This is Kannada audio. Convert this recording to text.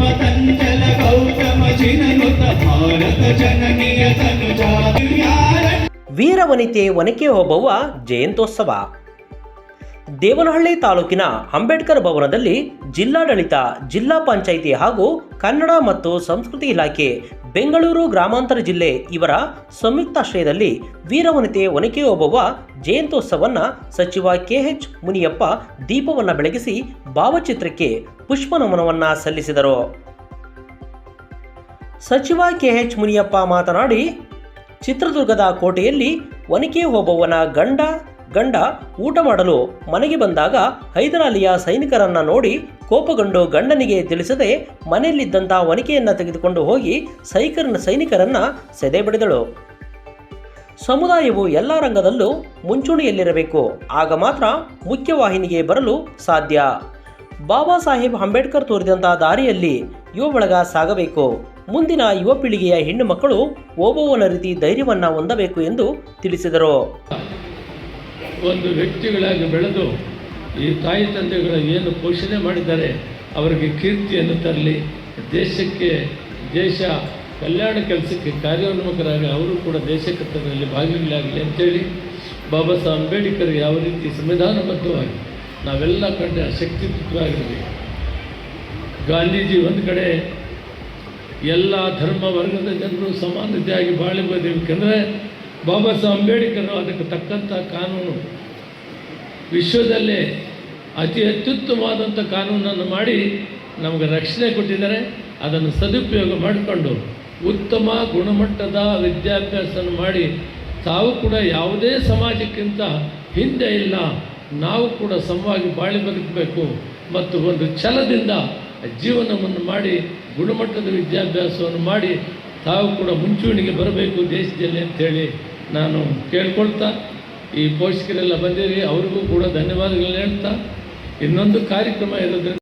ಪತಂಜಲ ಗೌತಮ ಚಿನನುತ ಭಾರತ ಜನನಿಯ ವೀರವನಿತೆ ಒನಕೆ ಓಬವ್ವ ಜಯಂತ್ಯೋತ್ಸವ. ದೇವನಹಳ್ಳಿ ತಾಲೂಕಿನ ಅಂಬೇಡ್ಕರ್ ಭವನದಲ್ಲಿ ಜಿಲ್ಲಾಡಳಿತ, ಜಿಲ್ಲಾ ಪಂಚಾಯಿತಿ ಹಾಗೂ ಕನ್ನಡ ಮತ್ತು ಸಂಸ್ಕೃತಿ ಇಲಾಖೆ, ಬೆಂಗಳೂರು ಗ್ರಾಮಾಂತರ ಜಿಲ್ಲೆ ಇವರ ಸಂಯುಕ್ತಾಶ್ರಯದಲ್ಲಿ ವೀರವನಿತೆ ಒನಕೆ ಓಬವ್ವ ಜಯಂತ್ಯೋತ್ಸವವನ್ನು ಸಚಿವ ಕೆಎಚ್ ಮುನಿಯಪ್ಪ ದೀಪವನ್ನು ಬೆಳಗಿಸಿ ಭಾವಚಿತ್ರಕ್ಕೆ ಪುಷ್ಪ ನಮನವನ್ನು ಸಲ್ಲಿಸಿದರು. ಸಚಿವ ಕೆ ಎಚ್ ಮುನಿಯಪ್ಪ ಮಾತನಾಡಿ, ಚಿತ್ರದುರ್ಗದ ಕೋಟೆಯಲ್ಲಿ ಒನಕೆ ಓಬವ್ವನ ಗಂಡ ಗಂಡ ಊಟ ಮಾಡಲು ಮನೆಗೆ ಬಂದಾಗ ಹೈದರಾಲಿಯ ಸೈನಿಕರನ್ನ ನೋಡಿ ಕೋಪಗೊಂಡು ಗಂಡನಿಗೆ ತಿಳಿಸದೆ ಮನೆಯಲ್ಲಿದ್ದಂಥ ಒನಕೆಯನ್ನು ತೆಗೆದುಕೊಂಡು ಹೋಗಿ ಸೈಕರ್ನ ಸೈನಿಕರನ್ನ ಸೆದೆ ಬಡಿದಳು. ಸಮುದಾಯವು ಎಲ್ಲ ರಂಗದಲ್ಲೂ ಮುಂಚೂಣಿಯಲ್ಲಿರಬೇಕು. ಆಗ ಮಾತ್ರ ಮುಖ್ಯವಾಹಿನಿಗೆ ಬರಲು ಸಾಧ್ಯ. ಬಾಬಾ ಸಾಹೇಬ್ ಅಂಬೇಡ್ಕರ್ ತೋರಿದಂತಹ ದಾರಿಯಲ್ಲಿ ಯುವ ಬಳಗ ಸಾಗಬೇಕು. ಮುಂದಿನ ಯುವ ಪೀಳಿಗೆಯ ಹೆಣ್ಣು ಮಕ್ಕಳು ಓಬವ್ವನ ರೀತಿ ಧೈರ್ಯವನ್ನು ಹೊಂದಬೇಕು ಎಂದು ತಿಳಿಸಿದರು. ಒಂದು ವ್ಯಕ್ತಿಗಳಾಗಿ ಬೆಳೆದು ಈ ತಾಯಿ ತಂದೆಗಳ ಏನು ಪೋಷಣೆ ಮಾಡಿದ್ದಾರೆ, ಅವರಿಗೆ ಕೀರ್ತಿಯನ್ನು ತರಲಿ, ದೇಶಕ್ಕೆ, ದೇಶ ಕಲ್ಯಾಣ ಕೆಲಸಕ್ಕೆ ಕಾರ್ಯೋನ್ಮುಖರಾಗಿ ಅವರು ಕೂಡ ದೇಶ ಕರ್ತವ್ಯದಲ್ಲಿ ಭಾಗಿಗಳಾಗಲಿ ಅಂತೇಳಿ ಬಾಬಾ ಸಾಹೇಬ್ ಅಂಬೇಡ್ಕರ್ ಯಾವ ರೀತಿ ಸಂವಿಧಾನಬದ್ಧವಾಗಿ ನಾವೆಲ್ಲ ಕಂಡ ಶಕ್ತಿಯುತವಾಗಿರಬೇಕು ಗಾಂಧೀಜಿ ಒಂದು ಕಡೆ ಎಲ್ಲ ಧರ್ಮ ವರ್ಗದ ಜನರು ಸಮಾನತೆಯಾಗಿ ಬಾಳಿ ಏಕೆಂದರೆ ಬಾಬಾ ಸಾಹೇಬ್ ಅಂಬೇಡ್ಕರ್ ಅದಕ್ಕೆ ತಕ್ಕಂಥ ಕಾನೂನು. ವಿಶ್ವದಲ್ಲೇ ಅತಿ ಅತ್ಯುತ್ತಮವಾದಂಥ ಕಾನೂನನ್ನು ಮಾಡಿ ನಮಗೆ ರಕ್ಷಣೆ ಕೊಟ್ಟಿದ್ದಾರೆ. ಅದನ್ನು ಸದುಪಯೋಗ ಮಾಡಿಕೊಂಡು ಉತ್ತಮ ಗುಣಮಟ್ಟದ ವಿದ್ಯಾಭ್ಯಾಸವನ್ನು ಮಾಡಿ ತಾವು ಕೂಡ ಯಾವುದೇ ಸಮಾಜಕ್ಕಿಂತ ಹಿಂದೆ ಇಲ್ಲ. ನಾವು ಕೂಡ ಸಮವಾಗಿ ಬಾಳಿ ಬದುಕಬೇಕು ಮತ್ತು ಒಂದು ಛಲದಿಂದ ಜೀವನವನ್ನು ಮಾಡಿ ಗುಣಮಟ್ಟದ ವಿದ್ಯಾಭ್ಯಾಸವನ್ನು ಮಾಡಿ ತಾವು ಕೂಡ ಮುಂಚೂಣಿಗೆ ಬರಬೇಕು ದೇಶದಲ್ಲಿ ಅಂಥೇಳಿ ನಾನು ಕೇಳ್ಕೊಳ್ತಾ, ಈ ಪೋಷಕರೆಲ್ಲ ಬಂದಿರಿ, ಅವರಿಗೂ ಕೂಡ ಧನ್ಯವಾದಗಳನ್ನ ಹೇಳ್ತಾ, ಇನ್ನೊಂದು ಕಾರ್ಯಕ್ರಮ ಇರೋದ್ರಿಂದ